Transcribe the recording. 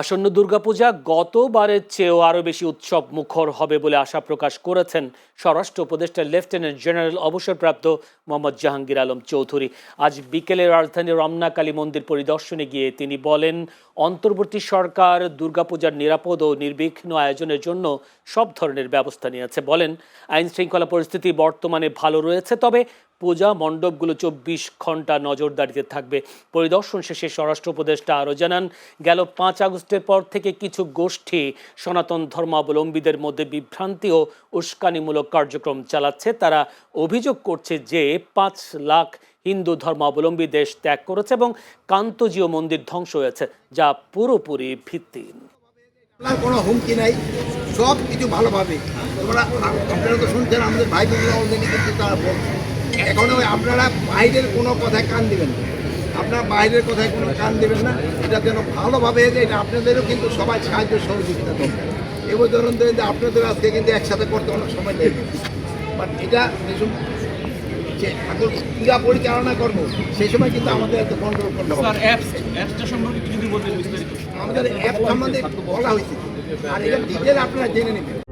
আসন্ন দুর্গাপূজা গতবারের চেয়েও আরও বেশি উৎসব মুখর হবে বলে আশা প্রকাশ করেছেন স্বরাষ্ট্র উপদেষ্টা লেফটেন্যান্ট জেনারেল অবসরপ্রাপ্ত মোহাম্মদ জাহাঙ্গীর আলম চৌধুরী। আজ বিকেলে রাজধানীর রমনাকালী মন্দির পরিদর্শনে গিয়ে তিনি বলেন, অন্তর্বর্তী সরকার দুর্গাপূজার নিরাপদ ও নির্বিঘ্ন আয়োজনের জন্য সব ধরনের ব্যবস্থা নিয়েছে। বলেন আইন শৃঙ্খলা পরিস্থিতি বর্তমানে ভালো রয়েছে, তবে পূজা মণ্ডপগুলো চব্বিশ ঘণ্টা নজরদারিতে থাকবে। পরিদর্শন শেষে স্বরাষ্ট্র উপদেষ্টা আরও জানান, গেল পাঁচ আগস্টের পর থেকে কিছু গোষ্ঠী সনাতন ধর্মাবলম্বীদের মধ্যে বিভ্রান্তি ও উস্কানিমূলক কার্যক্রম চালাচ্ছে। তারা অভিযোগ করছে যে পাঁচ লাখ হিন্দু ধর্মাবলম্বী দেশ ত্যাগ করেছে এবং কান্তজীয় মন্দির ধ্বংস হয়েছে, যা পুরোপুরি ভিত্তিহীন। কোনো হুমকি নাই, সব কিছু ভালোভাবে। তোমরা আপনারা তো শুনছেন, আমাদের ভাই বোনরা অলরেডি কিন্তু তারা বলছে। এখন ওই আপনারা বাইরের কোনো কথায় কান দিবেন না। আপনারা বাইরের কথায় কোনো কান দেবেন না। এটা যেন ভালোভাবে যায় এটা আপনাদেরও কিন্তু সবাই সাহায্য সহযোগিতা করবে। এবার ধরুন ধরুন যে আপনাদের আজকে কিন্তু একসাথে করতে অনেক সময় লেগে বাট এটা যেসব যে ঠাকুর পূজা পরিচালনা করব সেই সময় কিন্তু আমাদের এত কন্ট্রোল করতে হবে। আমাদের অ্যাপ সম্বন্ধে বলা হয়েছে। আর এটা ডিটেল আপনারা জেনে নেবেন।